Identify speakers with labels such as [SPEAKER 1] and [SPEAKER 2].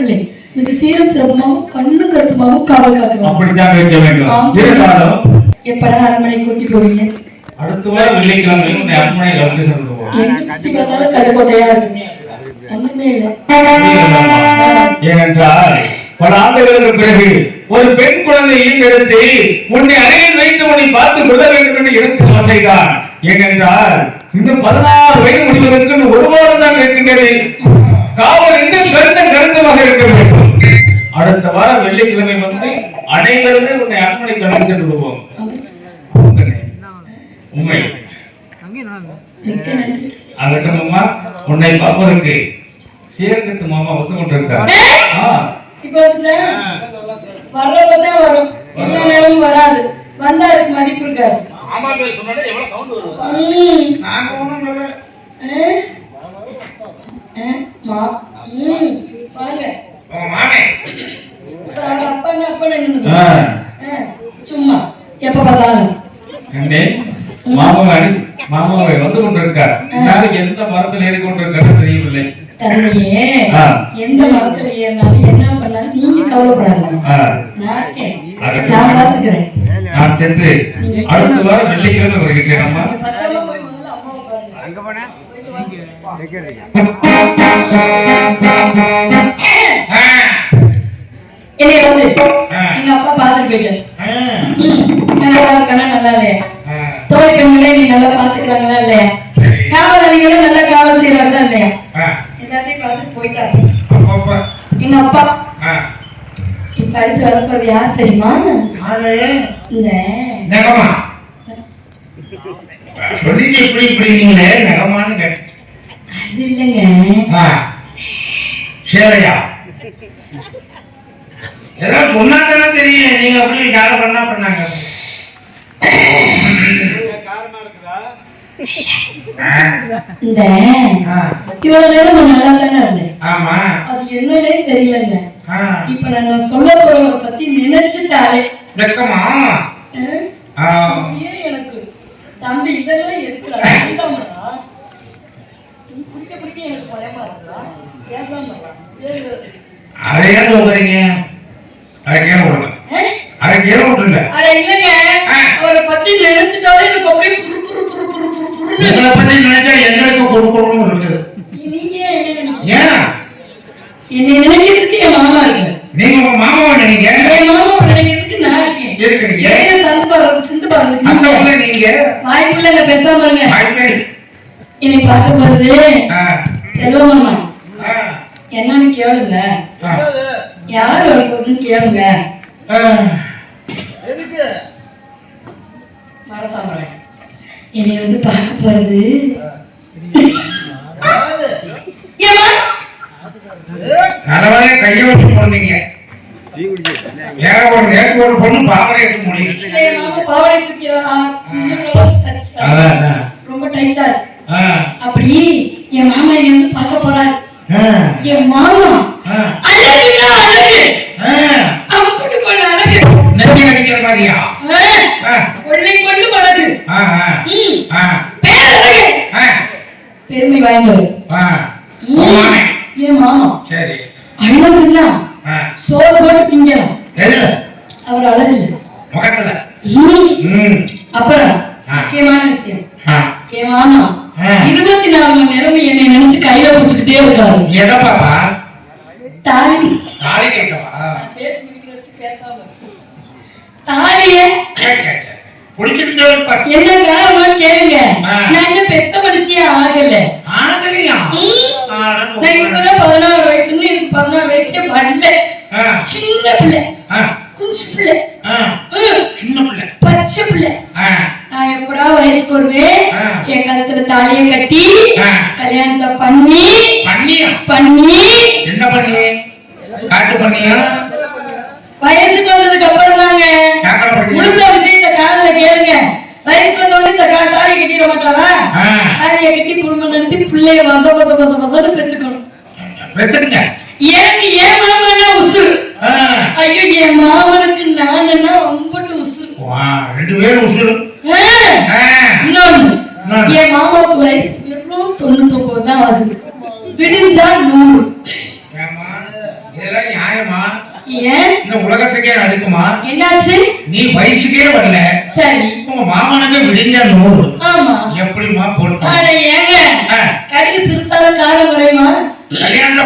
[SPEAKER 1] பிள்ளை மிக சீரம் சிறப்புமாகவும் கண்ணு கருத்துமாகவும் காவல் காக்கிறோம் எப்படா அரண்மனை கூட்டி போவீங்க?
[SPEAKER 2] அடுத்த வாரம் வெள்ளிக்கிழமை அரண்மனை சொல்லுவோம்
[SPEAKER 1] ஒண்ணுமே இல்லை.
[SPEAKER 2] ஏனென்றால் பல ஆண்டுகளுக்கு பிறகு ஒரு பெண் குழந்தையும் எடுத்து உன்னை அருகில் வைத்து உன்னை பார்த்து கொள்ள வேண்டும் என்று எனக்கு ஆசைதான். ஏனென்றால் இன்னும் பதினாறு வயது முடிவதற்கு ஒரு வாரம் தான் இருக்கின்றது. காவல் இன்னும் சிறந்த கருத்தமாக இருக்க வேண்டும். அடுத்த வாரம் வெள்ளிக்கிழமை வந்து அனைவருமே உன்னை அரண்மனை கடந்து சென்று விடுவோம் உண்மை. அதற்கு அம்மா உன்னை பார்ப்பதற்கு சீரகத்து மாமா ஒத்து
[SPEAKER 1] இப்ப வந்துச்சா? வர்றப்பதான் வரும். எல்லா நேரமும் வராது. வந்தா அதுக்கு மதிப்பு இருக்காது.
[SPEAKER 3] ஆமா பேர் சொன்னாலே எவ்வளவு சவுண்ட் வருது?
[SPEAKER 1] ம்.
[SPEAKER 3] நாங்க ஒண்ணும் இல்ல.
[SPEAKER 1] ஆ? ஆ? மா? ம். வாங்க
[SPEAKER 3] உங்க மாமே
[SPEAKER 1] அப்புறம் அவங்க அப்பாங்க அப்பா என்ன
[SPEAKER 2] ஆ.
[SPEAKER 1] சொல்லுங்க ஆ, சும்மா. எப்ப பார்த்தாலும்.
[SPEAKER 2] மாமாவை மாமாவை வந்து கொண்டிருக்கார். நாளைக்கு எந்த மரத்தில் ஏறி கொண்டிருக்காரு தெரியவில்லை
[SPEAKER 1] தன்னையே. எந்த மரத்துல ஏறினாலும் என்ன பண்ணாலும் நீங்க கவலைப்படாதீங்க. நான்
[SPEAKER 2] சென்று அடுத்த வாரம் வெள்ளிக்கிழமை வருகிறேன் அம்மா.
[SPEAKER 1] நல்லா இருக்கானா நல்லா இல்லையா. துவைக்கவங்களே நீ நல்லா பாத்துக்கிறாங்களா இல்லையா. காவலாளிகளும் நல்லா காவல் செய்யறாங்களா இல்லையா எல்லாத்தையும் பார்த்துட்டு. எங்க அப்பா. இப்ப அடுத்து வரப்போறது யார் தெரியுமா?
[SPEAKER 3] நகமா? சொல்லிட்டு இப்படி இப்படிங்களே நகமான்னு கேட்டேன்
[SPEAKER 1] அது இல்லைங்க.
[SPEAKER 3] ஆ. சேவையா? ஏதாவது சொன்னா தானே தெரியும். நீங்க அப்படி யாரும் பண்ணா பண்ணாங்க.
[SPEAKER 1] இந்த இவ்வளவு நேரம் நான் நல்லா தானே இருந்தேன்.
[SPEAKER 3] ஆமா.
[SPEAKER 1] அது என்னன்னே தெரியலங்க. இப்ப நான் சொல்ல பத்தி நினைச்சுட்டாலே.
[SPEAKER 3] வெக்கமா?
[SPEAKER 1] எனக்கு? தம்பி இதெல்லாம் எதுக்குடா. நீ பிடிக்க பிடிக்க எனக்கு பயமா இருக்கா பேசாம இருடா. பேரு.
[SPEAKER 3] அதை ஏன் சொல்றீங்க?
[SPEAKER 1] அட இல்லைங்க. அவரை பத்தி நினைச்சுட்டாலே எனக்கு அப்படியே புரு புரு புரு புரு புரு புருன்னு
[SPEAKER 3] எங்களை பத்தி நினைச்சா எங்களுக்கு கொடுக்கணும்னு
[SPEAKER 1] நீங்க ஏன்? என்ன நினைக்கிறீங்க? நினைக்கிறதுக்கு என் மாமா இருக்கு
[SPEAKER 3] நீங்க உங்க மாமாவை நினைங்க?
[SPEAKER 1] என் மாமா நினைக்கிறதுக்கு நான் இருக்கேன்.
[SPEAKER 3] இருக்கிறீங்க
[SPEAKER 1] ஏன்? சந்து பாடுறது
[SPEAKER 3] அந்த உள்ள நீங்க?
[SPEAKER 1] வாய்ப்புலங்க பேசாம இருங்க. என்னை பார்க்க போறது செல்வமாமா. என்னன்னு கேளுங்க. யார் வர போகுதுன்னு கேளுங்க.
[SPEAKER 3] ஆ.
[SPEAKER 1] மரசாமரன் என்னை வந்து பார்க்க போறது?
[SPEAKER 3] நல்லவரே கையை வச்சு போனீங்க வேற ஒரு நேற்று ஒரு பொண்ணு பாவரை எடுக்க முடியும்.
[SPEAKER 1] ரொம்ப டைட்டா இருக்கு. அப்படி என் மாமா என்னை வந்து பார்க்க போறாரு. என் மாமா பெருமை வாய்ந்தவர். ம்,
[SPEAKER 3] மாமே. சரி.
[SPEAKER 1] அழகுன்னா
[SPEAKER 3] ஆ.
[SPEAKER 1] சோறு போட்டு திங்கலாம் அவர் அழகு.
[SPEAKER 3] முகத்துல.
[SPEAKER 1] அப்புறம். முக்கியமான விஷயம்.
[SPEAKER 3] ஆ.
[SPEAKER 1] என் மாமா
[SPEAKER 3] ஆ.
[SPEAKER 1] இருபத்தி நாலு மணி நேரம் என்னை நினைச்சு கையில பிடிச்சுக்கிட்டே இருக்காரு.
[SPEAKER 3] எதை பாப்பா?
[SPEAKER 1] தாலி.
[SPEAKER 3] தாலி கேட்கவா?
[SPEAKER 1] பேசி பேசாம. தாலிய
[SPEAKER 3] இருப்பாரு
[SPEAKER 1] என்ன கேளுங்க. நான் என்ன பெத்த மனுஷியா ஆகல. நான் இப்பதான் பதினாறு வயசுன்னு எனக்கு பதினாறு வயசே வரல. சின்ன பிள்ளை. குஞ்சு பிள்ளை. ம்,
[SPEAKER 3] சின்ன பிள்ளை.
[SPEAKER 1] பச்சை பிள்ளை. நான் எப்படா வயசுக்கு வருவேன். என் கழுத்துல தாலியை கட்டி. கல்யாணத்தை பண்ணி பண்ணி
[SPEAKER 3] என்ன பண்ணி காட்டு பண்ணியா?
[SPEAKER 1] வயசுக்கு வந்ததுக்கு அப்புறம் தாங்க முழுசா விஷயத்த காதுல கேளுங்க வயசுக்கு வந்தோடனே இந்த கா- தாலி கட்டிட மாட்டாரா
[SPEAKER 3] ஆ.
[SPEAKER 1] தாலியை கட்டி குடும்பம் நடத்தி பிள்ளைய வந்த வந்த வந்த வந்தன்னு பெற்றுக்கணும். ஏன் மாமனா
[SPEAKER 3] ஆ.
[SPEAKER 1] ஐயோ என் மாமனுக்கு
[SPEAKER 3] ரெண்டு பேரும்.
[SPEAKER 1] இன்னொன்னு
[SPEAKER 3] இன்னொன்னு.
[SPEAKER 1] என் மாமாவுக்கு வயசு வெறும் தொண்ணூத்தி ஒன்பது தான் ஆகுது. விடிஞ்சா நூறு.
[SPEAKER 3] இதெல்லாம் நியாயமா?
[SPEAKER 1] ஏன்?
[SPEAKER 3] இந்த உலகத்துக்கே அடுக்குமா?
[SPEAKER 1] என்னாச்சு?
[SPEAKER 3] நீ வயசுக்கே வரல.
[SPEAKER 1] சரி.
[SPEAKER 3] விடிஞ்சா நூறு
[SPEAKER 1] ஆமா.
[SPEAKER 3] எப்படிமா
[SPEAKER 1] போட்டு ஏங்க கடுகு சிறுத்தாலும் காலம் குறையுமா? கல்யாணத்தை